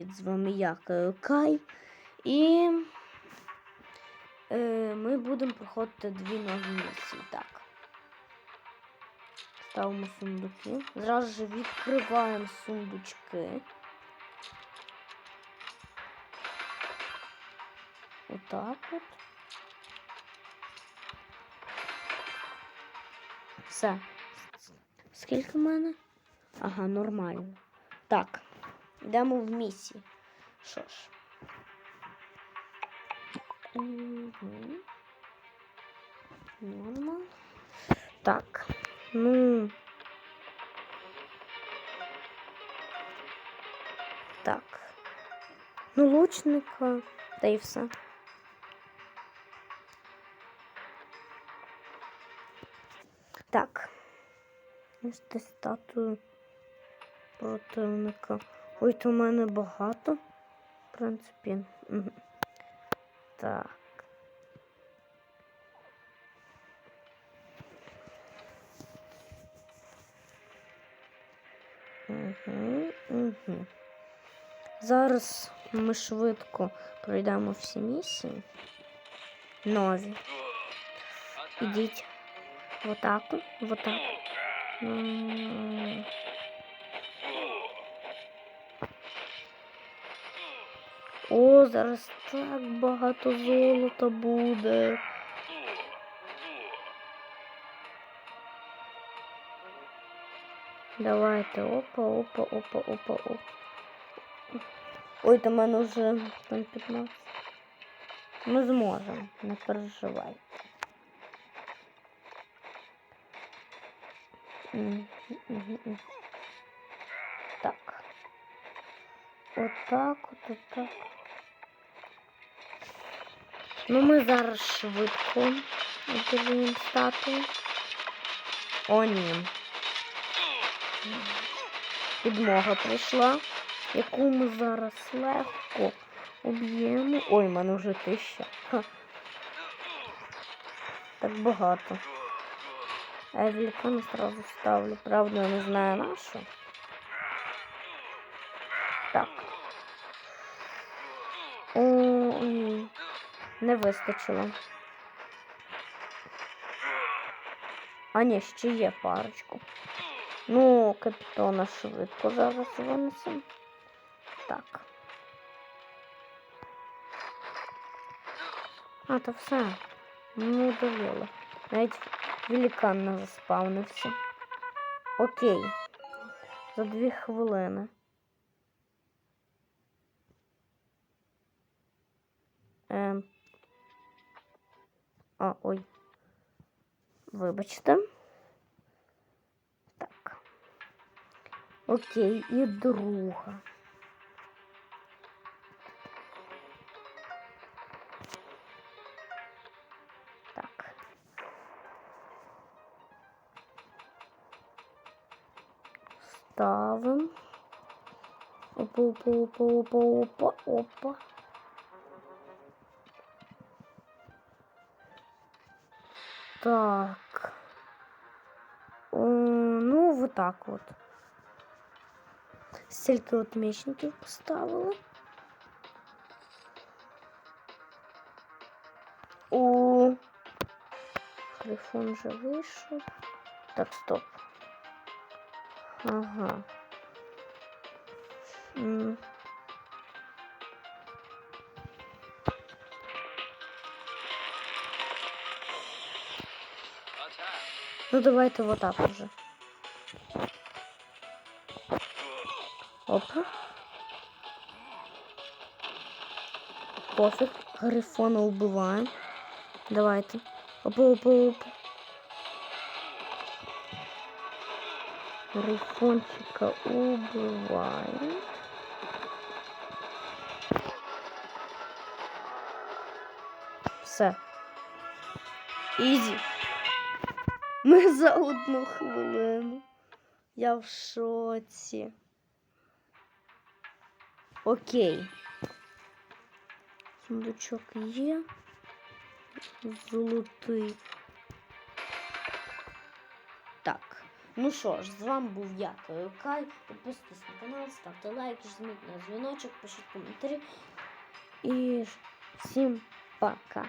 З вами я Кай. І е, ми будемо проходити дві нові місії. Так. Ставимо сундуки. Зразу ж відкриваємо сундучки. Отак от. Все. Скільки в мене? Ага, нормально. Так. Йдемо в місії. Що ж. Угу. Нормально. Так. Ну. Так. Ну, лучника. Та і все. Так. Ось статую противника. Ой, то в мене багато. В принципі. Так. Угу, угу. Зараз ми швидко пройдемо всі місії. Нові. Ідіть. В атаку. В атаку. Зараз так багато золота буде. Давайте, опа, опа, опа, опа, опа. Ой, там мене вже там 15. Ми зможемо, не переживайте. Так. Отак, от, отак. Ну, ми зараз швидко відкриємо статую. О, ні. Підмога прийшла, яку ми зараз легко уб'ємо. Ой, в мене вже тисяча. Ха. Так багато. А я великана сразу ставлю. Правда, я не знаю на Не вистачило. А ні, ще є парочку. Ну, капітона швидко зараз винесемо. Так. А, то все. Ну, довело. Навіть великан не заспавнився. Окей. За дві хвилини. Ем. А, ой. Вибачте. Так. Окей, і друга. Так. Ставим. Опа, опа, опа, опа, опа, опа. Так. О, ну, вот так вот. Стільки от мечників поставили. О, Грифон вже вийшов. Так, стоп. Ага. Ну давайте вот так уже. Опа. Пофиг. Грифона убиваем. Давайте. Опа, опа, опа. Грифончика убиваем. Все. Ізі. Ми за одну хвилину. Я в шоці. Окей. Сундучок є. Золотий. Так. Ну що ж, з вами був я, Кай. Підписуйтесь на канал, ставте лайки, жміть на дзвіночок, пишіть коментарі. І всім пока.